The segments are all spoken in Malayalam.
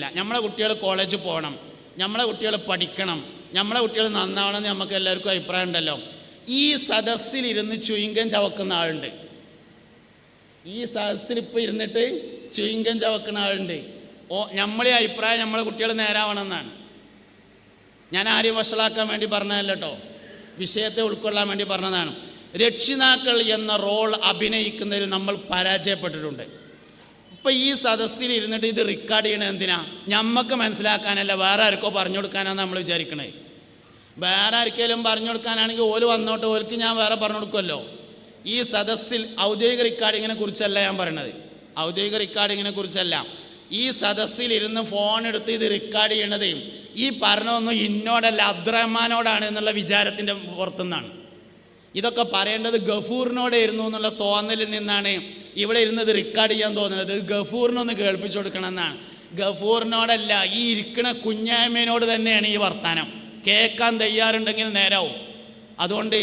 ഇല്ല നമ്മളെ കുട്ടികൾ കോളേജിൽ പോകണം നമ്മളെ കുട്ടികൾ പഠിക്കണം നമ്മളെ കുട്ടികൾ നന്നാവണം എന്ന് നമുക്ക് എല്ലാവർക്കും അഭിപ്രായം ഉണ്ടല്ലോ. ഈ സദസ്സിലിരുന്ന് ചുയിങ്കം ചവക്കുന്ന ആളുണ്ട്. ഈ സദസ്സിൽ ഇപ്പോൾ ഇരുന്നിട്ട് ചുയിങ്കം ചവക്കുന്ന ആളുണ്ട്. ഓ നമ്മളെ അഭിപ്രായം നമ്മളെ കുട്ടികൾ നേരാവണം എന്നാണ് ഞാൻ ആരെയും വഷളാക്കാൻ വേണ്ടി പറഞ്ഞതല്ല കേട്ടോ വിഷയത്തെ ഉൾക്കൊള്ളാൻ വേണ്ടി പറഞ്ഞതാണ്. രക്ഷിതാക്കൾ എന്ന റോൾ അഭിനയിക്കുന്നതിൽ നമ്മൾ പരാജയപ്പെട്ടിട്ടുണ്ട്. ഇപ്പം ഈ സദസ്സിൽ ഇരുന്നിട്ട് ഇത് റെക്കോർഡ് ചെയ്യണത് എന്തിനാ? ഞമ്മക്ക് മനസ്സിലാക്കാനല്ല വേറെ ആർക്കോ പറഞ്ഞു കൊടുക്കാനാണ് നമ്മൾ വിചാരിക്കണേ. വേറെ ആർക്കെങ്കിലും പറഞ്ഞു കൊടുക്കാനാണെങ്കിൽ ഓൽ വന്നോട്ട് ഓൽക്ക് ഞാൻ വേറെ പറഞ്ഞു കൊടുക്കുമല്ലോ ഈ സദസ്സിൽ ഔദ്യോഗിക റെക്കോർഡിങ്ങിനെ കുറിച്ചല്ല ഞാൻ പറയണത്. ഔദ്യോഗിക റെക്കോർഡിങ്ങിനെ കുറിച്ചല്ല. ഈ സദസ്സിൽ ഇരുന്ന് ഫോൺ എടുത്ത് ഇത് റെക്കോർഡ് ചെയ്യണത് ഈ പറഞ്ഞതൊന്നും ഇന്നോടല്ല അബ്ദുറഹ്മാനോടാണ് എന്നുള്ള വിചാരത്തിന്റെ പുറത്തുനിന്നാണ്. ഇതൊക്കെ പറയേണ്ടത് ഗഫൂറിനോടായിരുന്നു എന്നുള്ള തോന്നലിൽ നിന്നാണ്. ഇവിടെ ഇരുന്നത് റെക്കോർഡ് ചെയ്യാൻ തോന്നുന്നത് ഗഫൂറിനൊന്ന് കേൾപ്പിച്ചു കൊടുക്കണം എന്നാണ് ഗഫൂറിനോടല്ല ഈ ഇരിക്കണ കുഞ്ഞായ്മേനോട് തന്നെയാണ് ഈ വർത്താനം. കേൾക്കാൻ തയ്യാറുണ്ടെങ്കിൽ നേരാവും. അതുകൊണ്ട്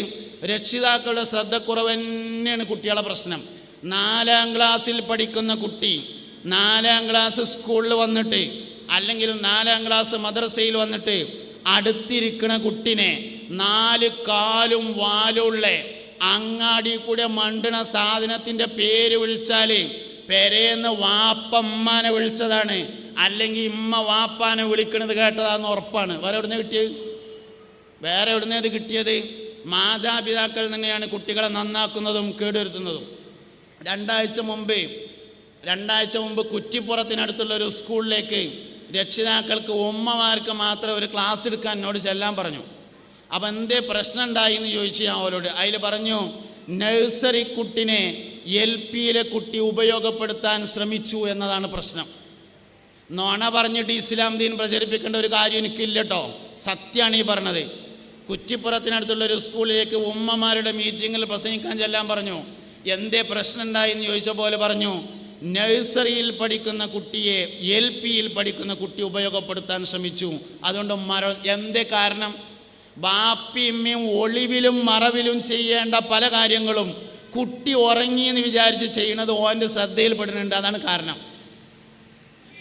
രക്ഷിതാക്കളുടെ ശ്രദ്ധക്കുറവ് തന്നെയാണ് കുട്ടികളെ പ്രശ്നം. നാലാം ക്ലാസ്സിൽ പഠിക്കുന്ന കുട്ടി നാലാം ക്ലാസ് സ്കൂളിൽ വന്നിട്ട് അല്ലെങ്കിൽ നാലാം ക്ലാസ് മദ്രസയിൽ വന്നിട്ട് അടുത്തിരിക്കണ കുട്ടിനെ നാല് കാലും വാലുള്ള അങ്ങാടി കൂടെ മണ്ടണ സാധനത്തിന്റെ പേര് വിളിച്ചാൽ പെരേന്ന് വാപ്പമ്മാനെ വിളിച്ചതാണ്. അല്ലെങ്കിൽ ഇമ്മ വാപ്പാനെ വിളിക്കണത് കേട്ടതാന്ന് ഉറപ്പാണ്. വേറെ എവിടുന്ന് കിട്ടിയത്? വേറെ എവിടുന്ന് ഇത് കിട്ടിയത്? മാതാപിതാക്കൾ തന്നെയാണ് കുട്ടികളെ നന്നാക്കുന്നതും കേടുവരുത്തുന്നതും. രണ്ടാഴ്ച മുമ്പ് രണ്ടാഴ്ച മുമ്പ് കുറ്റിപ്പുറത്തിനടുത്തുള്ള ഒരു സ്കൂളിലേക്ക് രക്ഷിതാക്കൾക്ക് ഉമ്മമാർക്ക് മാത്രം ഒരു ക്ലാസ് എടുക്കാൻ എന്നോട് ചെല്ലാൻ പറഞ്ഞു. അപ്പം എന്തേ പ്രശ്നം ഉണ്ടായി എന്ന് ചോദിച്ചു ഞാൻ അവരോട് അതിൽ പറഞ്ഞു നഴ്സറി കുട്ടിനെ എൽ പിയിലെ കുട്ടി ഉപയോഗപ്പെടുത്താൻ ശ്രമിച്ചു എന്നതാണ് പ്രശ്നം. നോണ പറഞ്ഞിട്ട് ഇസ്ലാം ദീൻ പ്രചരിപ്പിക്കേണ്ട ഒരു കാര്യം എനിക്കില്ല കേട്ടോ സത്യമാണ് ഈ പറഞ്ഞത്. കുറ്റിപ്പുറത്തിനടുത്തുള്ള ഒരു സ്കൂളിലേക്ക് ഉമ്മമാരുടെ മീറ്റിങ്ങിൽ പ്രസംഗിക്കാൻ ചെല്ലാൻ പറഞ്ഞു. എന്തേ പ്രശ്നം ഉണ്ടായി എന്ന് ചോദിച്ച പോലെ പറഞ്ഞു നഴ്സറിയിൽ പഠിക്കുന്ന കുട്ടിയെ എൽ പിയിൽ പഠിക്കുന്ന കുട്ടി ഉപയോഗപ്പെടുത്താൻ ശ്രമിച്ചു. അതുകൊണ്ട് മര എന്തേ കാരണം? ബാപ്പിയമ്മയും ഒളിവിലും മറവിലും ചെയ്യേണ്ട പല കാര്യങ്ങളും കുട്ടി ഉറങ്ങി എന്ന് വിചാരിച്ച് ചെയ്യുന്നത് ഓന്റെ ശ്രദ്ധയിൽപ്പെടുന്നുണ്ട്. അതാണ് കാരണം.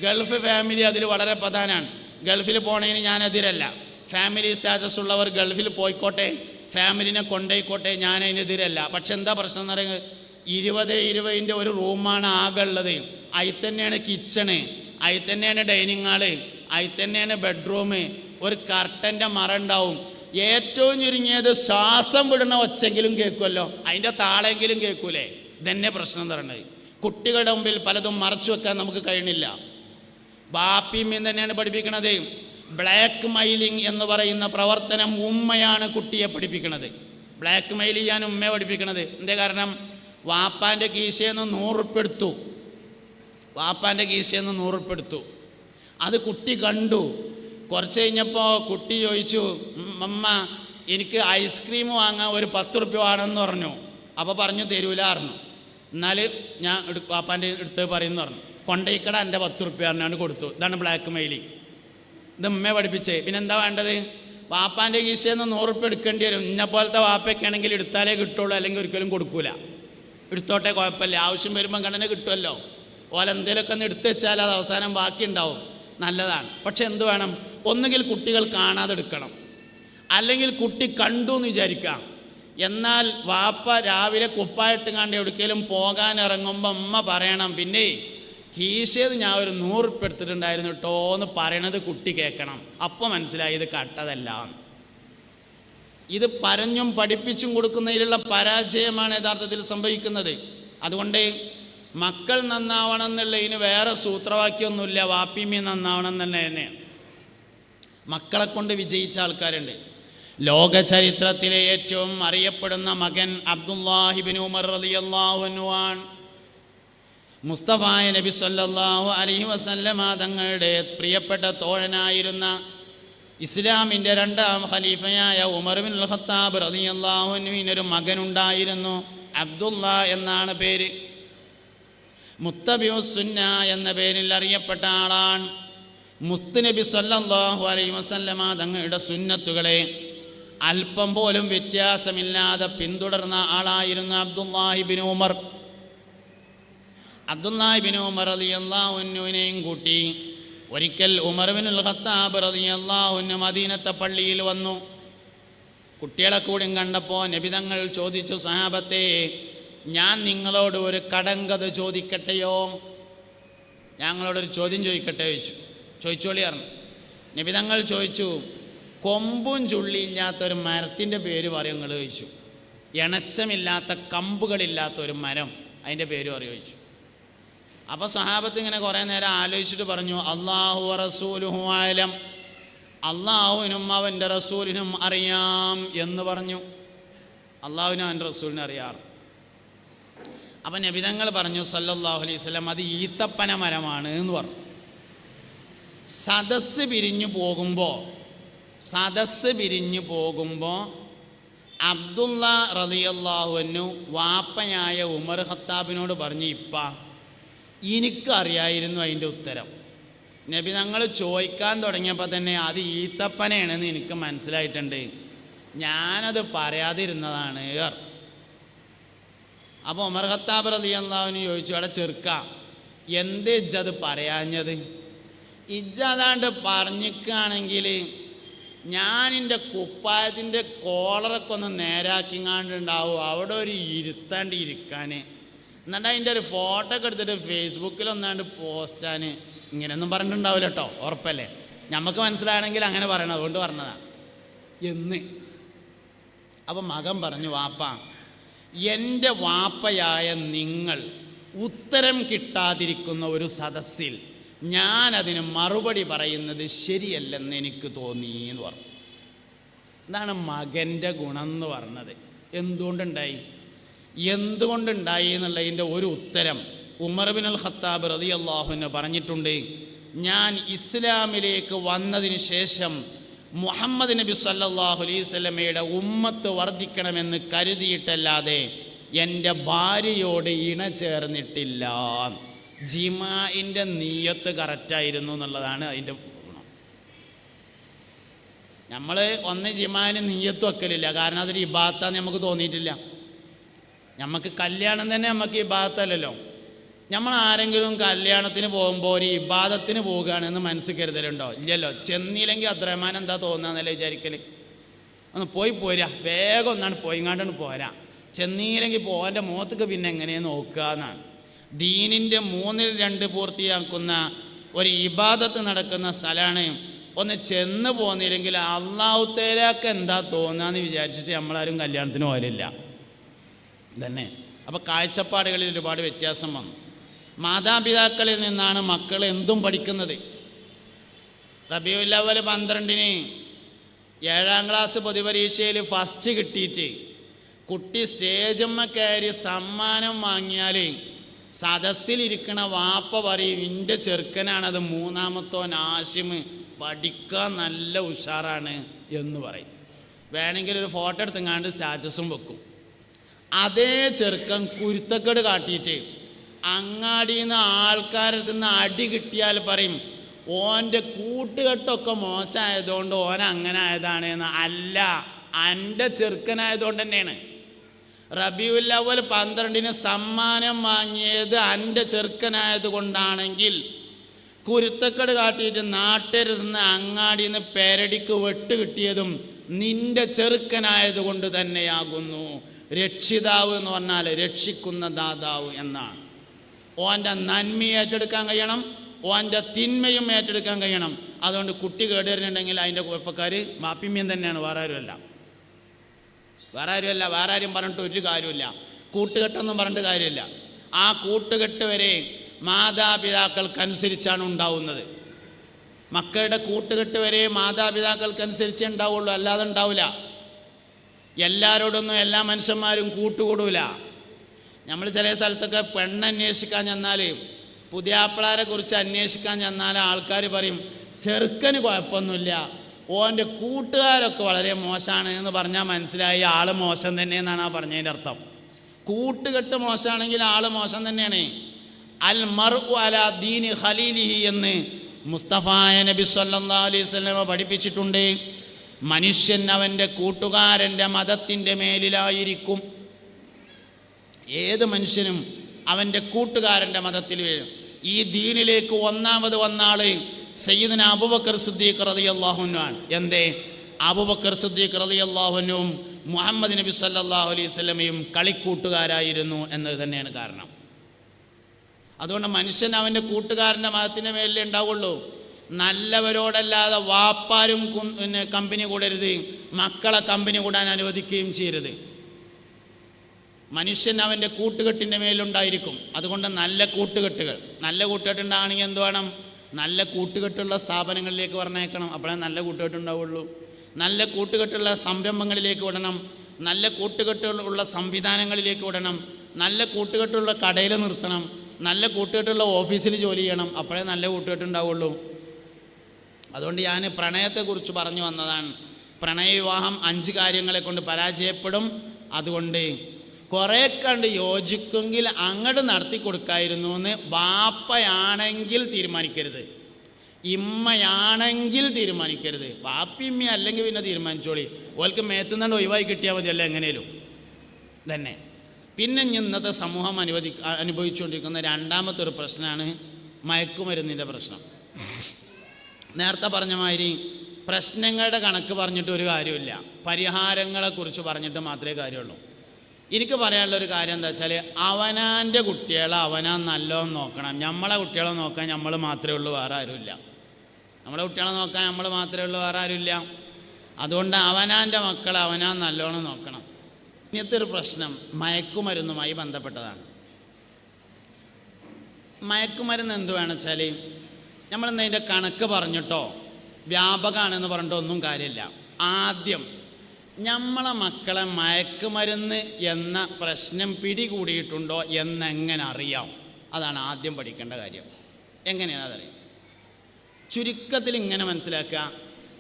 ഗൾഫ് ഫാമിലി അതിൽ വളരെ പ്രധാനമാണ്. ഗൾഫിൽ പോണതിന് ഞാൻ എതിരല്ല. ഫാമിലി സ്റ്റാറ്റസ് ഉള്ളവർ ഗൾഫിൽ പോയിക്കോട്ടെ ഫാമിലിനെ കൊണ്ടുപോയിക്കോട്ടെ ഞാൻ അതിനെതിരല്ല പക്ഷെ എന്താ പ്രശ്നം എന്ന് പറയുന്നത്? ഇരുപത് ഇരുപതിന്റെ ഒരു റൂമാണ് ആകെ ഉള്ളത്. അതിൽ തന്നെയാണ് കിച്ചണ് അതിൽ തന്നെയാണ് ഡൈനിങ് ഹാൾ അതിൽ തന്നെയാണ് ബെഡ്റൂം ഒരു കർട്ടന്റെ മറ ഉണ്ടാവും. ഏറ്റവും ചുരുങ്ങിയത് ശ്വാസം വിടുന്ന ഒച്ചെങ്കിലും കേൾക്കുമല്ലോ. അതിന്റെ താളെങ്കിലും കേൾക്കൂലേ? ഇതന്നെ പ്രശ്നം എന്ന് പറയുന്നത്. കുട്ടികളുടെ മുമ്പിൽ പലതും മറച്ചു വെക്കാൻ നമുക്ക് കഴിയണില്ല ബാപ്പിയും തന്നെയാണ് പഠിപ്പിക്കണത്. ബ്ലാക്ക് മൈലിംഗ് എന്ന് പറയുന്ന പ്രവർത്തനം ഉമ്മയാണ് കുട്ടിയെ പഠിപ്പിക്കണത്. ബ്ലാക്ക് മെയിൽ ചെയ്യാൻ ഉമ്മയെ പഠിപ്പിക്കണത്. എന്തേ കാരണം? വാപ്പാന്റെ കീശയെന്ന് നൂറുപ്പെടുത്തു വാപ്പാന്റെ കീശയെന്ന് നൂറുപ്പെടുത്തു അത് കുട്ടി കണ്ടു. കുറച്ച് കഴിഞ്ഞപ്പോൾ കുട്ടി ചോദിച്ചു "ഉം, അമ്മ എനിക്ക് ഐസ്ക്രീം വാങ്ങാൻ ഒരു പത്ത് റുപ്യ വേണമെന്ന് പറഞ്ഞു. അപ്പോൾ പറഞ്ഞു തരൂല പറഞ്ഞു. എന്നാൽ ഞാൻ പാപ്പാന്റെ അടുത്ത് പറയുന്നു പറഞ്ഞു. കൊണ്ടേക്കട എന്റെ പത്ത് റുപ്യ പറഞ്ഞാണ് കൊടുത്തു. ഇതാണ് ബ്ലാക്ക് മെയിലിംഗ് ഇത് ഉമ്മയെ പഠിപ്പിച്ചേ. പിന്നെ എന്താ വേണ്ടത്? വാപ്പാന്റെ കീശയിൽ നിന്ന് നൂറുപ്യ എടുക്കേണ്ടി വരും. ഇന്നെ പോലത്തെ വാപ്പയൊക്കെ എടുത്താലേ കിട്ടുള്ളൂ അല്ലെങ്കിൽ ഒരിക്കലും കൊടുക്കൂല. എടുത്തോട്ടെ കുഴപ്പമില്ല. ആവശ്യം വരുമ്പം കണ്ടനെ കിട്ടുമല്ലോ ഓലെന്തേലൊക്കെ ഒന്ന് എടുത്തു വെച്ചാൽ അത് അവസാനം ബാക്കി ഉണ്ടാവും നല്ലതാണ്. പക്ഷെ എന്ത് വേണം? ഒന്നുകിൽ കുട്ടികൾ കാണാതെ എടുക്കണം അല്ലെങ്കിൽ കുട്ടി കണ്ടു എന്ന് വിചാരിക്കാം. എന്നാൽ വാപ്പ രാവിലെ കുപ്പായിട്ട് കണ്ട് എവിടേക്കെങ്കിലും പോകാൻ ഇറങ്ങുമ്പോൾ അമ്മ പറയണം പിന്നെ കീശയത് ഞാൻ ഒരു നൂറുപ്പ് എടുത്തിട്ടുണ്ടായിരുന്നു കേട്ടോ എന്ന് പറയണത് കുട്ടി കേൾക്കണം അപ്പോൾ മനസ്സിലായി ഇത് കട്ടതല്ല. ഇത് പറഞ്ഞും പഠിപ്പിച്ചും കൊടുക്കുന്നതിലുള്ള പരാജയമാണ് യഥാർത്ഥത്തിൽ സംഭവിക്കുന്നത്. അതുകൊണ്ട് മക്കൾ നന്നാവണം എന്നുള്ള ഇനി വേറെ സൂത്രവാക്യമൊന്നുമില്ല വാപ്പിമി നന്നാവണം എന്നുള്ള തന്നെ തന്നെയാണ് മക്കളെ കൊണ്ട് വിജയിച്ച ആൾക്കാരുണ്ട്. ലോക ചരിത്രത്തിലെ ഏറ്റവും അറിയപ്പെടുന്ന മകൻ അബ്ദുല്ലാഹിബിൻ ഉമർ മുസ്തഫായ നബി സല്ലാഹു അലൈഹി വസല്ലമ തങ്ങളുടെ പ്രിയപ്പെട്ട തോഴനായിരുന്ന ഇസ്ലാമിന്റെ രണ്ടാം ഖലീഫയായ ഉമർ ബിൻ അൽ ഖത്താബ് റളിയല്ലാഹു അൻഹുവിനൊരു മകനുണ്ടായിരുന്നു. അബ്ദുള്ള എന്നാണ് പേര്. മുത്തബിയോ സുന്ന എന്ന പേരിൽ അറിയപ്പെട്ട ആളാണ്. മുസ്തുനബി സ്വല്ലാഹു അലൈ വസല്ലമ തങ്ങളുടെ സുന്നത്തുകളെ അല്പം പോലും വ്യത്യാസമില്ലാതെ പിന്തുടർന്ന ആളായിരുന്നു അബ്ദുല്ലാഹിബിൻ ഉമർ. അബ്ദുല്ലാഹിബിൻ ഉമർ അലി അള്ളാഹുനുവിനെയും കൂട്ടി ഒരിക്കൽ ഉമർബിനുൽ ഖത്താബ് അള്ളാഹുനു മദീനത്തെ പള്ളിയിൽ വന്നു. കുട്ടികളെ കൂടി കണ്ടപ്പോൾ നബിതങ്ങൾ ചോദിച്ചു സഹാബത്തെ ഞാൻ നിങ്ങളോട് ഒരു കടങ്കഥ ചോദിക്കട്ടെയോ? ഞങ്ങളോടൊരു ചോദ്യം ചോദിക്കട്ടെ ചോദിച്ചു. ചോദിച്ചോളി നിബിതങ്ങൾ ചോദിച്ചു കൊമ്പും ചുള്ളിയില്ലാത്ത ഒരു മരത്തിന്റെ പേര് പറയും നിങ്ങൾ ചോദിച്ചു. ഇണച്ചമില്ലാത്ത കമ്പുകളില്ലാത്ത ഒരു മരം അതിന്റെ പേര് പറയും ചോദിച്ചു. അപ്പോൾ സഹാബത്ത് ഇങ്ങനെ കുറേ നേരം ആലോചിച്ചിട്ട് പറഞ്ഞു അള്ളാഹു റസൂലുഹു അള്ളാഹുവിനും അവന്റെ റസൂലിനും അറിയാം എന്ന് പറഞ്ഞു. അള്ളാഹുവിനും അവന്റെ റസൂലിനും അറിയാറ്. അപ്പം നബിതങ്ങൾ പറഞ്ഞു സല്ലല്ലാഹു അലൈഹി അത് ഈത്തപ്പന മരമാണ് എന്ന് പറഞ്ഞു. സദസ്സ് പിരിഞ്ഞു പോകുമ്പോൾ സദസ്സ് പിരിഞ്ഞു പോകുമ്പോൾ അബ്ദുള്ള റലിയല്ലാഹുവിനു വാപ്പയായ ഉമർ ഖത്താബിനോട് പറഞ്ഞു ഇപ്പ എനിക്കറിയായിരുന്നു അതിന്റെ ഉത്തരം. നബി ഞങ്ങൾ ചോദിക്കാൻ തുടങ്ങിയപ്പോൾ തന്നെ അത് ഈത്തപ്പനയാണെന്ന് എനിക്ക് മനസ്സിലായിട്ടുണ്ട്. ഞാനത് പറയാതിരുന്നതാണ് അപ്പോൾ ഉമർ ഖത്താബ് അള്ളാഹുവിന് ചോദിച്ചു അവിടെ ചെറുക്ക എന്ത് ഇജ്ജത് പറയാഞ്ഞത്? ഇജ്ജ പറഞ്ഞിക്കുകയാണെങ്കിൽ ഞാൻ എന്റെ കുപ്പായത്തിന്റെ കോളറൊക്കെ ഒന്ന് നേരാക്കിങ്ങാണ്ടുണ്ടാവും. അവിടെ ഒരു ഇരുത്താണ്ട് ഇരിക്കാൻ എന്നിട്ട് അതിന്റെ ഒരു ഫോട്ടോ ഒക്കെ എടുത്തിട്ട് ഫേസ്ബുക്കിൽ ഒന്നാണ്ട് പോസ്റ്റാൻ ഇങ്ങനെയൊന്നും പറഞ്ഞിട്ടുണ്ടാവില്ല കേട്ടോ ഉറപ്പല്ലേ? നമുക്ക് മനസ്സിലാണെങ്കിൽ അങ്ങനെ പറയണം അതുകൊണ്ട് പറഞ്ഞതാണ് എന്ന്. അപ്പം മകൻ പറഞ്ഞു വാപ്പ എന്റെ വാപ്പയായ നിങ്ങൾ ഉത്തരം കിട്ടാതിരിക്കുന്ന ഒരു സദസ്സിൽ ഞാനതിന് മറുപടി പറയുന്നത് ശരിയല്ലെന്ന് എനിക്ക് തോന്നി എന്ന് പറഞ്ഞു. ഇതാണ് മകന്റെ ഗുണം എന്ന് പറഞ്ഞത്. എന്തുകൊണ്ടുണ്ടായി? എന്തുകൊണ്ടുണ്ടായി എന്നുള്ളതിന്റെ ഒരു ഉത്തരം ഉമർ ബിൻ അൽ ഖത്താബ് റതി അള്ളാഹുവിന് പറഞ്ഞിട്ടുണ്ട്. ഞാൻ ഇസ്ലാമിലേക്ക് വന്നതിന് ശേഷം മുഹമ്മദ് നബി സല്ലാഹു അലൈഹി സ്വലമയുടെ ഉമ്മത്ത് വർദ്ധിക്കണമെന്ന് കരുതിയിട്ടല്ലാതെ എന്റെ ഭാര്യയോട് ഇണ ചേർന്നിട്ടില്ല ജിമായിന്റെ നീയത്ത് കറക്റ്റായിരുന്നു എന്നുള്ളതാണ് അതിന്റെ ഗുണം. നമ്മൾ ഒന്ന് ജിമാന് നീയത്ത് വെക്കലില്ല. കാരണം അതൊരു ഇബാത്താന്ന് നമുക്ക് തോന്നിയിട്ടില്ല. നമുക്ക് കല്യാണം തന്നെ നമുക്ക് ഇബാത്തല്ലല്ലോ നമ്മൾ ആരെങ്കിലും കല്യാണത്തിന് പോകുമ്പോൾ ഒരു ഇബാദത്തിന് പോവുകയാണെന്ന് മനസ്സിൽ കരുതലുണ്ടോ? ഇല്ലല്ലോ. ചെന്നില്ലെങ്കിൽ അത്രമാനം എന്താ തോന്നുകയെന്നല്ലേ വിചാരിക്കൽ ഒന്ന് പോയി പോരാ. വേഗം ഒന്നാണ് പോയിങ്ങാണ്ടാണ് പോരാ. ചെന്നീലെങ്കിൽ പോകാന്റെ മുഖത്തേക്ക് പിന്നെ എങ്ങനെയാണ് നോക്കുക എന്നാണ് ദീനിന്റെ മൂന്നിൽ രണ്ട് പൂർത്തിയാക്കുന്ന ഒരു ഇബാദത്ത് നടക്കുന്ന സ്ഥലമാണ് ഒന്ന് ചെന്ന് പോന്നില്ലെങ്കിൽ അള്ളാഹുത്തേരാക്ക് എന്താ തോന്നാന്ന് വിചാരിച്ചിട്ട് നമ്മളാരും കല്യാണത്തിന് പോലില്ല തന്നെ അപ്പോൾ കാഴ്ചപ്പാടുകളിൽ ഒരുപാട് വ്യത്യാസം വന്നു. മാതാപിതാക്കളിൽ നിന്നാണ് മക്കൾ എന്തും പഠിക്കുന്നത്. റബിയുല്ലവൽ പന്ത്രണ്ടിന് ഏഴാം ക്ലാസ് പൊതുപരീക്ഷയിൽ ഫസ്റ്റ് കിട്ടിയിട്ട് കുട്ടി സ്റ്റേജമ്മ കയറി സമ്മാനം വാങ്ങിയാൽ സദസ്സിലിരിക്കണ വാപ്പ പറയും എന്റെ ചെറുക്കനാണത് മൂന്നാമത്തോൻ ആശിമ് പഠിക്കാൻ നല്ല ഉഷാറാണ് എന്ന് പറയും. വേണമെങ്കിൽ ഒരു ഫോട്ടോ എടുത്തെങ്ങാണ്ട് സ്റ്റാറ്റസും വെക്കും. അതേ ചെറുക്കൻ കുരുത്തക്കേട് കാട്ടിയിട്ട് അങ്ങാടിയിൽ നിന്ന് ആൾക്കാരിൽ നിന്ന് അടി കിട്ടിയാൽ പറയും ഓന്റെ കൂട്ടുകെട്ടൊക്കെ മോശമായതുകൊണ്ട് ഓൻ അങ്ങനെ ആയതാണ് എന്ന്. അല്ല എന്റെ ചെറുക്കനായതുകൊണ്ട് തന്നെയാണ്. റബിയുൽ അവൽ പന്ത്രണ്ടിന് സമ്മാനം വാങ്ങിയത് എന്റെ ചെറുക്കനായത് കൊണ്ടാണെങ്കിൽ കുരുത്തക്കട് കാട്ടിയിട്ട് നാട്ടിരുന്ന് അങ്ങാടിയിൽ നിന്ന് പേരടിക്ക് വെട്ട് കിട്ടിയതും നിന്റെ ചെറുക്കനായത് കൊണ്ട് തന്നെയാകുന്നു. രക്ഷിതാവ് എന്ന് പറഞ്ഞാൽ രക്ഷിക്കുന്ന ദാതാവ് എന്നാണ്. ഓന്റെ നന്മ ഏറ്റെടുക്കാൻ കഴിയണം ഓന്റെ തിന്മയും ഏറ്റെടുക്കാൻ കഴിയണം. അതുകൊണ്ട് കുട്ടി കേടുവരുന്നുണ്ടെങ്കിൽ അതിന്റെ കുഴപ്പക്കാർ മാപ്പിമ്യം തന്നെയാണ് വേറെ ആരുമല്ല. വേറെ ആരുമല്ല വേറെ ആരും പറഞ്ഞിട്ട് ഒരു കാര്യമില്ല കൂട്ടുകെട്ടൊന്നും പറഞ്ഞിട്ട് കാര്യമില്ല. ആ കൂട്ടുകെട്ട് വരെ മാതാപിതാക്കൾക്കനുസരിച്ചാണ് ഉണ്ടാവുന്നത്. മക്കളുടെ കൂട്ടുകെട്ട് വരെ മാതാപിതാക്കൾക്കനുസരിച്ചേ ഉണ്ടാവുള്ളൂ അല്ലാതെ ഉണ്ടാവില്ല എല്ലാവരോടൊന്നും എല്ലാ മനുഷ്യന്മാരും കൂട്ടുകൂടൂല. നമ്മൾ ചില സ്ഥലത്തൊക്കെ പെണ്ണന്വേഷിക്കാൻ ചെന്നാൽ പുതിയാപ്പിളാരെ കുറിച്ച് അന്വേഷിക്കാൻ ചെന്നാൽ ആൾക്കാർ പറയും ചെറുക്കന് കുഴപ്പമൊന്നുമില്ല. ഓന്റെ കൂട്ടുകാരൊക്കെ വളരെ മോശമാണ് എന്ന് പറഞ്ഞാൽ മനസ്സിലായി. ആൾ മോശം തന്നെ എന്നാണ് ആ പറഞ്ഞതിന്റെ അർത്ഥം. കൂട്ടുകെട്ട് മോശമാണെങ്കിൽ ആൾ മോശം തന്നെയാണ്. അൽ മർ അല ദീൻ ഖലീലിഹി എന്ന് മുസ്തഫായ നബി സല്ലാ അലൈഹി പഠിപ്പിച്ചിട്ടുണ്ട്. മനുഷ്യൻ അവന്റെ കൂട്ടുകാരന്റെ മതത്തിന്റെ മേലിലായിരിക്കും. ഏത് മനുഷ്യനും അവന്റെ കൂട്ടുകാരന്റെ മതത്തിൽ വീഴും ഈ ദീനിലേക്ക് ഒന്നാമത് വന്ന സയ്യിദിന അബുബക്കർ സുദ്ദീഖ് റതി അള്ളാഹുനാണ് എന്തേ? അബുബക്കർ സുദ്ദീഖ് റതി അള്ളാഹുനും മുഹമ്മദ് നബി സല്ലല്ലാഹു അലൈഹി സ്വലമയും കളിക്കൂട്ടുകാരായിരുന്നു എന്നത് തന്നെയാണ് കാരണം. അതുകൊണ്ട് മനുഷ്യൻ അവന്റെ കൂട്ടുകാരന്റെ മതത്തിന്റെ മേലേ ഉണ്ടാവുള്ളൂ. നല്ലവരോടല്ലാതെ വാപ്പാരും പിന്നെ കമ്പനി കൂടരുത്. മക്കളെ കമ്പനി കൂടാൻ അനുവദിക്കുകയും ചെയ്യരുത്. മനുഷ്യൻ അവന്റെ കൂട്ടുകെട്ടിന്റെ മേലുണ്ടായിരിക്കും. അതുകൊണ്ട് നല്ല കൂട്ടുകെട്ടുകൾ. നല്ല കൂട്ടുകെട്ടുണ്ടാകണമെങ്കിൽ എന്ത് വേണം? നല്ല കൂട്ടുകെട്ടുള്ള സ്ഥാപനങ്ങളിലേക്ക് പറഞ്ഞേക്കണം അപ്പോഴേ നല്ല കൂട്ടുകെട്ടുണ്ടാവുള്ളൂ. നല്ല കൂട്ടുകെട്ടുള്ള സംരംഭങ്ങളിലേക്ക് വിടണം. നല്ല കൂട്ടുകെട്ടുള്ള സംവിധാനങ്ങളിലേക്ക് വിടണം. നല്ല കൂട്ടുകെട്ടുള്ള കടയിൽ നിർത്തണം. നല്ല കൂട്ടുകെട്ടുള്ള ഓഫീസിൽ ജോലി ചെയ്യണം. അപ്പോഴേ നല്ല കൂട്ടുകെട്ടുണ്ടാവുള്ളൂ. അതുകൊണ്ട് ഞാൻ പ്രണയത്തെക്കുറിച്ച് പറഞ്ഞു വന്നതാണ്. പ്രണയവിവാഹം അഞ്ച് കാര്യങ്ങളെ കൊണ്ട് പരാജയപ്പെടും. അതുകൊണ്ട് കുറേ കണ്ട് യോജിക്കുമെങ്കിൽ അങ്ങോട്ട് നടത്തി കൊടുക്കായിരുന്നു എന്ന് ബാപ്പയാണെങ്കിൽ തീരുമാനിക്കരുത്. ഇമ്മയാണെങ്കിൽ തീരുമാനിക്കരുത്. ബാപ്പി ഇമ്മ അല്ലെങ്കിൽ പിന്നെ തീരുമാനിച്ചോളി. ഓൽക്ക് മേത്തുന്നുണ്ട് ഒഴിവായി കിട്ടിയാൽ മതിയല്ലോ എങ്ങനെയും തന്നെ പിന്നെ ഇനി ഇന്നത്തെ സമൂഹം അനുവദി അനുഭവിച്ചുകൊണ്ടിരിക്കുന്ന രണ്ടാമത്തെ ഒരു പ്രശ്നമാണ് മയക്കുമരുന്നിന്റെ പ്രശ്നം. നേരത്തെ പറഞ്ഞ മാതിരി പ്രശ്നങ്ങളുടെ കണക്ക് പറഞ്ഞിട്ട് ഒരു കാര്യമില്ല പരിഹാരങ്ങളെക്കുറിച്ച് പറഞ്ഞിട്ട് മാത്രമേ കാര്യമുള്ളൂ. എനിക്ക് പറയാനുള്ള ഒരു കാര്യം എന്താ വെച്ചാൽ അവനാന്റെ കുട്ടികളെ അവനാൻ നല്ലോണം നോക്കണം. നമ്മളെ കുട്ടികളെ നോക്കാൻ നമ്മൾ മാത്രമേ ഉള്ളൂ വേറെ ആരുമില്ല. നമ്മളെ കുട്ടികളെ നോക്കാൻ നമ്മൾ മാത്രമേ ഉള്ളൂ വേറെ ആരുമില്ല. അതുകൊണ്ട് അവനാന്റെ മക്കളെ അവനാൻ നല്ലോണം നോക്കണം. ഇങ്ങനത്തെ ഒരു പ്രശ്നം മയക്കുമരുന്നുമായി ബന്ധപ്പെട്ടതാണ്. മയക്കുമരുന്ന് എന്ത് വേണം വെച്ചാൽ കണക്ക് പറഞ്ഞിട്ടോ? വ്യാപകമാണെന്ന് പറഞ്ഞിട്ടോ ഒന്നും കാര്യമില്ല. ആദ്യം നമ്മളെ മക്കളെ മയക്കുമരുന്ന് എന്ന പ്രശ്നം പിടികൂടിയിട്ടുണ്ടോ എന്നെങ്ങനെ അറിയാം? അതാണ് ആദ്യം പഠിക്കേണ്ട കാര്യം. എങ്ങനെയാണ് അതറിയാം ചുരുക്കത്തിൽ ഇങ്ങനെ മനസ്സിലാക്കുക.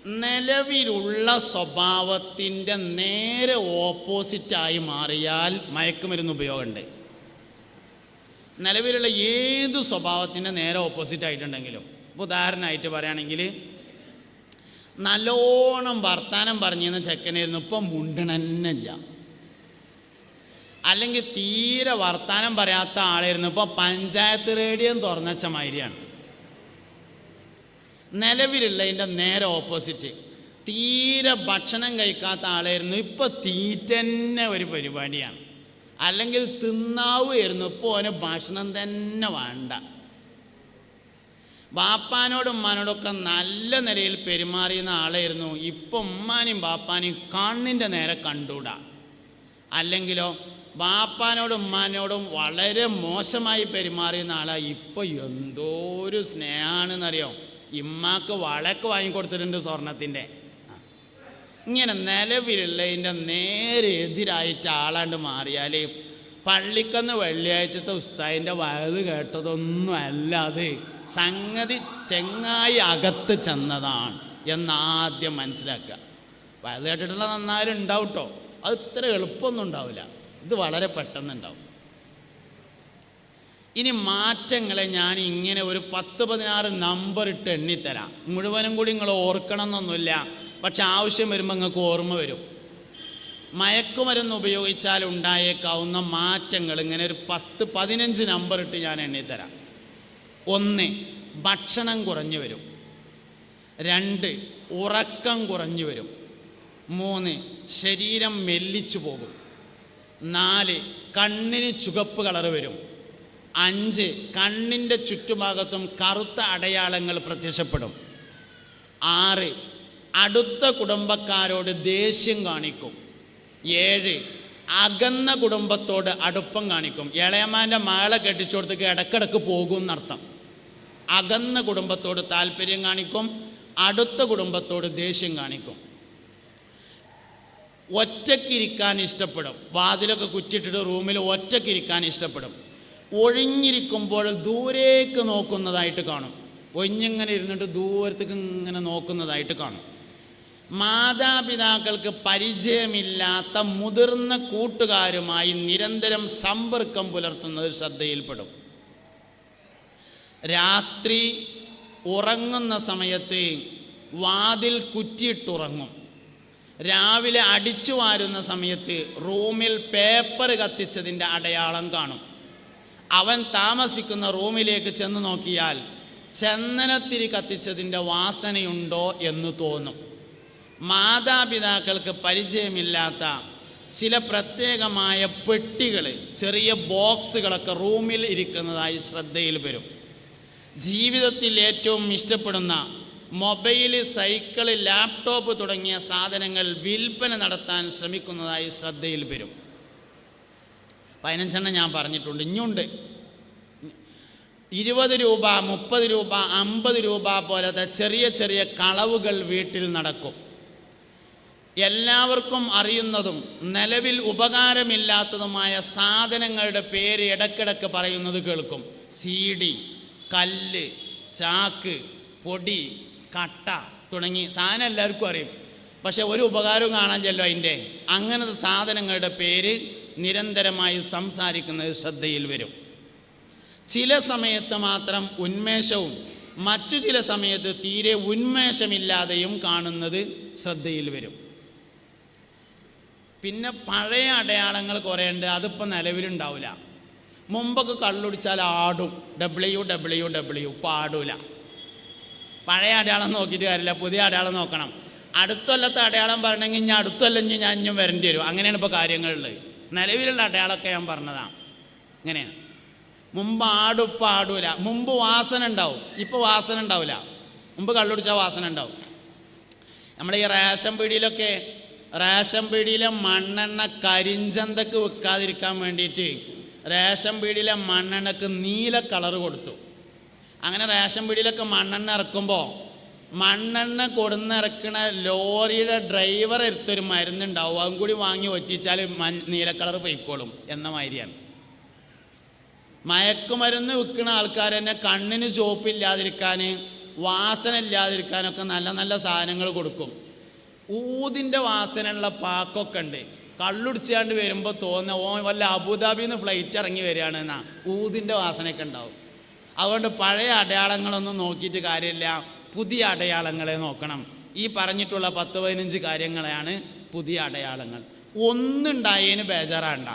നിലവിലുള്ള സ്വഭാവത്തിന്റെ നേരെ ഓപ്പോസിറ്റായി മാറിയാൽ മയക്കുമരുന്ന് ഉപയോഗമുണ്ട്. നിലവിലുള്ള ഏത് സ്വഭാവത്തിന്റെ നേരെ ഓപ്പോസിറ്റ് ആയിട്ടുണ്ടെങ്കിലും. ഉദാഹരണമായിട്ട് പറയുകയാണെങ്കിൽ നല്ലോണം വർത്താനം പറഞ്ഞിരുന്ന ചെക്കനായിരുന്നു. ഇപ്പം മുണ്ടണന്നില്ല അല്ലെങ്കിൽ തീരെ വർത്താനം പറയാത്ത ആളായിരുന്നു. ഇപ്പോൾ പഞ്ചായത്ത് റേഡിയോ തുറന്നച്ച മാതിരിയാണ്. നിലവിലുള്ളതിന്റെ നേരെ ഓപ്പോസിറ്റ് തീരെ ഭക്ഷണം കഴിക്കാത്ത ആളായിരുന്നു. ഇപ്പോൾ തീറ്റന്നെ ഒരു പരിപാടിയാണ്. അല്ലെങ്കിൽ തിന്നാവുമായിരുന്നു. ഇപ്പോൾ ഓന് ഭക്ഷണം തന്നെ വേണ്ട. ബാപ്പാനോടും ഉമ്മാനോടൊക്കെ നല്ല നിലയിൽ പെരുമാറിയുന്ന ആളായിരുന്നു. ഇപ്പം ഉമ്മാനും ബാപ്പാനും കണ്ണിന്റെ നേരെ കണ്ടൂടാ. അല്ലെങ്കിലോ ബാപ്പാനോടും ഉമ്മാനോടും വളരെ മോശമായി പെരുമാറിയുന്ന ആളാ. ഇപ്പോൾ എന്തോ ഒരു സ്നേഹമാണെന്നറിയോ ഇമ്മാക്ക് വളക്ക് വാങ്ങിക്കൊടുത്തിട്ടുണ്ട് സ്വർണത്തിന്റെ ഇങ്ങനെ നിലവിലുള്ളതിന്റെ നേരെ എതിരായിട്ട് ആളാണ്ട് മാറിയാൽ പള്ളിക്കന്ന് വെള്ളിയാഴ്ചത്തെ ഉസ്താദിന്റെ വയത് കേട്ടതൊന്നും അല്ല അത്. സംഗതി ചെങ്ങായി അകത്ത് ചെന്നതാണ് എന്നാദ്യം മനസ്സിലാക്കുക. വയത് കേട്ടിട്ടുള്ള നന്നായാലും ഉണ്ടാവും കേട്ടോ അത് ഇത്ര എളുപ്പമൊന്നും ഉണ്ടാവില്ല. ഇത് വളരെ പെട്ടെന്നുണ്ടാവും. ഇനി മാറ്റങ്ങളെ ഞാൻ ഇങ്ങനെ ഒരു പത്ത് പതിനാറ് നമ്പർ ഇട്ട് എണ്ണിത്തരാം. മുഴുവനും കൂടി നിങ്ങൾ ഓർക്കണം എന്നൊന്നുമില്ല പക്ഷെ ആവശ്യം വരുമ്പോൾ നിങ്ങൾക്ക് ഓർമ്മ വരും. മയക്കുമരുന്ന് ഉപയോഗിച്ചാൽ ഉണ്ടായേക്കാവുന്ന മാറ്റങ്ങൾ ഇങ്ങനെ ഒരു പത്ത് പതിനഞ്ച് നമ്പർ ഇട്ട് ഞാൻ എണ്ണിത്തരാം. ഒന്ന് ഭക്ഷണം കുറഞ്ഞു വരും. രണ്ട് ഉറക്കം കുറഞ്ഞു വരും. മൂന്ന് ശരീരം മെല്ലിച്ചു പോകും. നാല് കണ്ണിന് ചുവപ്പ് കളർ വരും. അഞ്ച് കണ്ണിന്റെ ചുറ്റുഭാഗത്തും കറുത്ത അടയാളങ്ങൾ പ്രത്യക്ഷപ്പെടും. ആറ് അടുത്ത കുടുംബക്കാരോട് ദേഷ്യം കാണിക്കും. ഏഴ് അകന്ന കുടുംബത്തോട് അടുപ്പം കാണിക്കും. ഇളയമാന്റെ മകളെ കെട്ടിച്ചു കൊടുത്തേക്ക് ഇടക്കിടക്ക് പോകും എന്നർത്ഥം. അകന്ന കുടുംബത്തോട് താല്പര്യം കാണിക്കും അടുത്ത കുടുംബത്തോട് ദേഷ്യം കാണിക്കും. ഒറ്റക്കിരിക്കാൻ ഇഷ്ടപ്പെടും. വാതിലൊക്കെ കുറ്റിട്ടിട്ട് റൂമിൽ ഒറ്റക്കിരിക്കാൻ ഇഷ്ടപ്പെടും. ഒഴിഞ്ഞിരിക്കുമ്പോൾ ദൂരേക്ക് നോക്കുന്നതായിട്ട് കാണും. ഒഴിഞ്ഞിങ്ങനെ ഇരുന്നിട്ട് ദൂരത്തേക്ക് ഇങ്ങനെ നോക്കുന്നതായിട്ട് കാണും. മാതാപിതാക്കൾക്ക് പരിചയമില്ലാത്ത മുതിർന്ന കൂട്ടുകാരുമായി നിരന്തരം സമ്പർക്കം പുലർത്തുന്നത് ശ്രദ്ധയിൽപ്പെടും. രാത്രി ഉറങ്ങുന്ന സമയത്ത് വാതിൽ കുറ്റിയിട്ടുറങ്ങും. രാവിലെ അടിച്ചു വാരുന്ന സമയത്ത് റൂമിൽ പേപ്പർ കത്തിച്ചതിന്റെ അടയാളം കാണും. അവൻ താമസിക്കുന്ന റൂമിലേക്ക് ചെന്ന് നോക്കിയാൽ ചന്ദനത്തിരി കത്തിച്ചതിന്റെ വാസനയുണ്ടോ എന്ന് തോന്നും. മാതാപിതാക്കൾക്ക് പരിചയമില്ലാത്ത ചില പ്രത്യേകമായ പെട്ടികൾ ചെറിയ ബോക്സുകളൊക്കെ റൂമിൽ ഇരിക്കുന്നതായി ശ്രദ്ധയിൽ വരും. ജീവിതത്തിൽ ഏറ്റവും ഇഷ്ടപ്പെടുന്ന മൊബൈൽ സൈക്കിൾ ലാപ്ടോപ്പ് തുടങ്ങിയ സാധനങ്ങൾ വിൽപ്പന നടത്താൻ ശ്രമിക്കുന്നതായി ശ്രദ്ധയിൽ വരും. പതിനഞ്ചെണ്ണം ഞാൻ പറഞ്ഞിട്ടുണ്ട്. ഇനിയുണ്ട്. ഇരുപത് രൂപ മുപ്പത് രൂപ അമ്പത് രൂപ പോലത്തെ ചെറിയ ചെറിയ കളവുകൾ വീട്ടിൽ നടക്കും. എല്ലാവർക്കും അറിയുന്നതും നിലവിൽ ഉപകാരമില്ലാത്തതുമായ സാധനങ്ങളുടെ പേര് ഇടക്കിടക്ക് പറയുന്നത് കേൾക്കും. C D. കല്ല് ചാക്ക് പൊടി കട്ട തുടങ്ങി സാധനം എല്ലാവർക്കും അറിയും. പക്ഷേ ഒരു ഉപകാരവും കാണാൻ ചെല്ലോ അതിന്റെ. അങ്ങനത്തെ സാധനങ്ങളുടെ പേര് നിരന്തരമായി സംസാരിക്കുന്നത് ശ്രദ്ധയിൽ വരും. ചില സമയത്ത് മാത്രം ഉന്മേഷവും മറ്റു ചില സമയത്ത് തീരെ ഉന്മേഷമില്ലാതെയും കാണുന്നത് ശ്രദ്ധയിൽ വരും. പിന്നെ പഴയ അടയാളങ്ങൾ കുറേ ഉണ്ട് അതിപ്പോൾ നിലവിലുണ്ടാവില്ല. മുമ്പൊക്കെ കള്ളുടിച്ചാൽ ആടും. ഡബ്ല്യു ഡബ്ല്യു ഡബ്ല്യു പാടൂല. പഴയ അടയാളം നോക്കിയിട്ട് കാര്യമില്ല പുതിയ അടയാളം നോക്കണം. അടുത്തൊല്ലത്തെ അടയാളം പറയണമെങ്കിൽ ഞാൻ അടുത്തൊല്ലം ഞാൻ ഇഞ്ഞും വരേണ്ടി വരും. അങ്ങനെയാണ് ഇപ്പോൾ കാര്യങ്ങളുള്ളത്. നിലവിലുള്ള അടയാളമൊക്കെ ഞാൻ പറഞ്ഞതാണ്. ഇങ്ങനെയാണ്. മുമ്പ് ആടും ഇപ്പം ആടൂല മുമ്പ് വാസന ഉണ്ടാവും. ഇപ്പോൾ വാസന ഉണ്ടാവില്ല. മുമ്പ് കള്ളുടിച്ചാൽ വാസന ഉണ്ടാവും. നമ്മൾ ഈ റേഷൻ പീടിയിലൊക്കെ റേഷൻ പീടിയിലെ മണ്ണെണ്ണ കരിഞ്ചന്തക്ക് വെക്കാതിരിക്കാൻ വേണ്ടിയിട്ട് റേഷൻ പീടിയിലെ മണ്ണെണ്ണക്ക് നീല കളർ കൊടുത്തു. അങ്ങനെ റേഷൻ പീടിയിലൊക്കെ മണ്ണെണ്ണ ഇറക്കുമ്പോൾ മണ്ണെണ്ണ കൊടുന്നിറക്കണ ലോറിയുടെ ഡ്രൈവർ എടുത്തൊരു മരുന്നുണ്ടാവും. അതും കൂടി വാങ്ങി ഒറ്റിച്ചാൽ നീല കളർ പൊയ്ക്കോളും എന്ന മാതിരിയാണ്. മയക്കുമരുന്ന് വിൽക്കുന്ന ആൾക്കാർ തന്നെ കണ്ണിന് ചോപ്പില്ലാതിരിക്കാൻ വാസന ഇല്ലാതിരിക്കാനൊക്കെ നല്ല നല്ല സാധനങ്ങൾ കൊടുക്കും. ഊതിന്റെ വാസനയുള്ള പാക്കൊക്കെ ഉണ്ട്. കള്ളുടിച്ചാണ്ട് വരുമ്പോൾ തോന്നുന്ന ഓ വല്ല അബുദാബി നിന്ന് ഫ്ലൈറ്റ് ഇറങ്ങി വരികയാണ് എന്നാ ഊതിന്റെ വാസനയൊക്കെ ഉണ്ടാവും. അതുകൊണ്ട് പഴയ അടയാളങ്ങളൊന്നും നോക്കിയിട്ട് കാര്യമില്ല. പുതിയ അടയാളങ്ങളെ നോക്കണം. ഈ പറഞ്ഞിട്ടുള്ള പത്ത് പതിനഞ്ച് കാര്യങ്ങളെയാണ് പുതിയ അടയാളങ്ങൾ. ഒന്നുണ്ടായതിന് ബേജാറാണ്ട.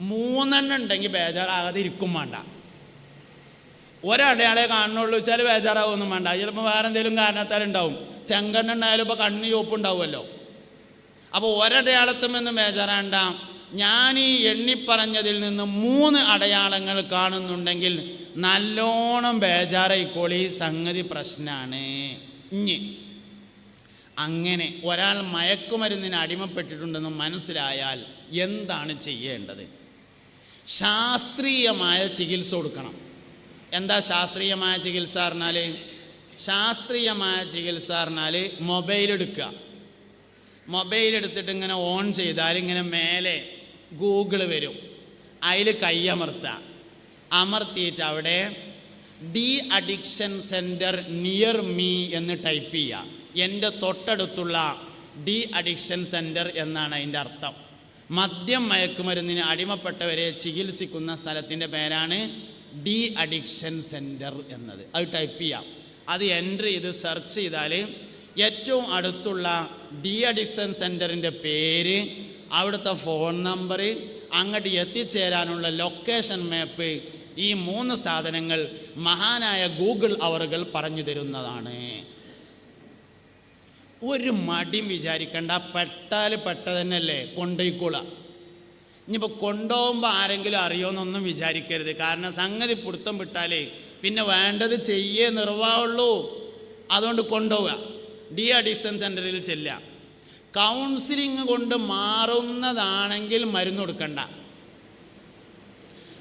മൂന്നെണ്ണം ഉണ്ടെങ്കിൽ ബേജാറാകാതെ ഇരിക്കും വേണ്ട. ഒരടയാളെ കാണുന്നുള്ളൂ വെച്ചാൽ ബേജാറാവൊന്നും വേണ്ട. ചിലപ്പോൾ വേറെ എന്തെങ്കിലും കാരണത്താലുണ്ടാവും ചെങ്കണ്ണുണ്ടായാലും ഇപ്പോൾ കണ്ണ് ചോപ്പുണ്ടാവുമല്ലോ അപ്പോൾ ഒരടയാളത്തും എന്ന് മേജറാണ്ട ഞാൻ ഈ എണ്ണിപ്പറഞ്ഞതിൽ നിന്ന് മൂന്ന് അടയാളങ്ങൾ കാണുന്നുണ്ടെങ്കിൽ നല്ലോണം ബേജാറായിക്കോളി സംഗതി പ്രശ്നമാണ് ഇഞ്ഞി. അങ്ങനെ ഒരാൾ മയക്കുമരുന്നിന് അടിമപ്പെട്ടിട്ടുണ്ടെന്ന് മനസ്സിലായാൽ എന്താണ് ചെയ്യേണ്ടത്? ശാസ്ത്രീയമായ ചികിത്സ കൊടുക്കണം. എന്താ ശാസ്ത്രീയമായ ചികിത്സ പറഞ്ഞാൽ ശാസ്ത്രീയമായ ചികിത്സ പറഞ്ഞാൽ മൊബൈൽ എടുക്കുക. മൊബൈൽ എടുത്തിട്ട് ഇങ്ങനെ ഓൺ ചെയ്താൽ ഇങ്ങനെ മേലെ ഗൂഗിൾ വരും. അതിൽ കൈയമർത്തുക അമർത്തിയിട്ട് അവിടെ de addiction centre near me എന്ന് ടൈപ്പ് ചെയ്യുക. എന്റെ തൊട്ടടുത്തുള്ള ഡി അഡിക്ഷൻ സെന്റർ എന്നാണ് അതിന്റെ അർത്ഥം. മദ്യം മയക്കുമരുന്നിന് അടിമപ്പെട്ടവരെ ചികിത്സിക്കുന്ന സ്ഥലത്തിന്റെ പേരാണ് ഡി അഡിക്ഷൻ സെന്റർ എന്നത്. അത് ടൈപ്പ് ചെയ്യാം അത് എന്റർ ചെയ്ത് സെർച്ച് ചെയ്താൽ ഏറ്റവും അടുത്തുള്ള ഡി അഡിക്ഷൻ സെന്ററിന്റെ പേര് അവിടുത്തെ ഫോൺ നമ്പർ അങ്ങോട്ട് എത്തിച്ചേരാനുള്ള ലൊക്കേഷൻ മാപ്പ് ഈ മൂന്ന് സാധനങ്ങൾ മഹാനായ ഗൂഗിൾ അവറുകൾ പറഞ്ഞു തരുന്നതാണ്. ഒരു മടിയും വിചാരിക്കണ്ട പെട്ടാൽ പെട്ട തന്നെയല്ലേ ഇനിയിപ്പോൾ കൊണ്ടുപോകുമ്പോൾ ആരെങ്കിലും അറിയുമെന്നൊന്നും വിചാരിക്കരുത്. കാരണം സംഗതി പിടുത്തം വിട്ടാലേ പിന്നെ വേണ്ടത് ചെയ്യേ നിർവാഹമുള്ളൂ. അതുകൊണ്ട് കൊണ്ടുപോവുക. ഡി അഡിക്ഷൻ സെന്ററിൽ ചെല്ലുക. കൗൺസിലിംഗ് കൊണ്ട് മാറുന്നതാണെങ്കിൽ മരുന്ന് കൊടുക്കണ്ട.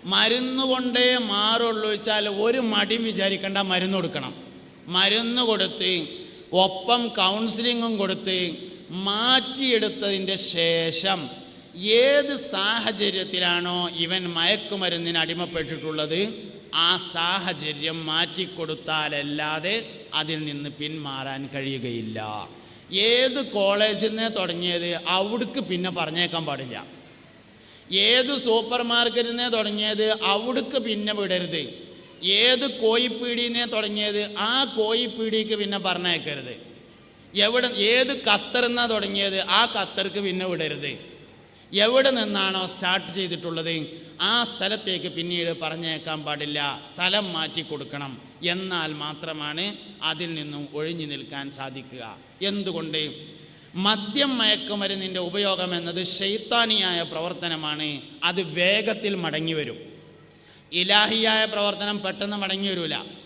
മരുന്ന് കൊണ്ടേ മാറുള്ളൂ വെച്ചാൽ ഒരു മടിയും വിചാരിക്കേണ്ട മരുന്ന് കൊടുക്കണം. മരുന്ന് കൊടുത്ത് ഒപ്പം കൗൺസിലിങ്ങും കൊടുത്ത് മാറ്റിയെടുത്തതിന്റെ ശേഷം ഏത് സാഹചര്യത്തിലാണോ ഇവൻ മയക്കുമരുന്നിന് അടിമപ്പെട്ടിട്ടുള്ളത്? ആ സാഹചര്യം മാറ്റിക്കൊടുത്താലല്ലാതെ അതിൽ നിന്ന് പിന്മാറാൻ കഴിയുകയില്ല. ഏത് കോളേജിൽ നിന്ന് തുടങ്ങിയത് അവിടേക്ക് പിന്നെ പറഞ്ഞേക്കാൻ പാടില്ല. ഏത് സൂപ്പർ മാർക്കറ്റിൽ നിന്ന് തുടങ്ങിയത് അവിടേക്ക് പിന്നെ വിടരുത്. ഏത് കോയിപ്പീടിയിൽ നിന്ന് തുടങ്ങിയത് ആ കോയിപ്പീടിക്ക് പിന്നെ പറഞ്ഞേക്കരുത്. എവിടെ ഏത് ഖത്തറിൽ നിന്നാണ് തുടങ്ങിയത് ആ ഖത്തർക്ക് പിന്നെ വിടരുത്. എവിടെ നിന്നാണോ സ്റ്റാർട്ട് ചെയ്തിട്ടുള്ളത്? ആ സ്ഥലത്തേക്ക് പിന്നീട് പറഞ്ഞേക്കാൻ പാടില്ല. സ്ഥലം മാറ്റി കൊടുക്കണം. എന്നാൽ മാത്രമാണ് അതിൽ നിന്നും ഒഴിഞ്ഞു നിൽക്കാൻ സാധിക്കുക. എന്തുകൊണ്ട്? മദ്യം മയക്കുമരുന്നിന്റെ ഉപയോഗം എന്നത് ഷെയ്ത്താനിയായ പ്രവർത്തനമാണ്. അത് വേഗത്തിൽ മടങ്ങി വരും ഇലാഹിയായ പ്രവർത്തനം പെട്ടെന്ന് മടങ്ങി വരില്ല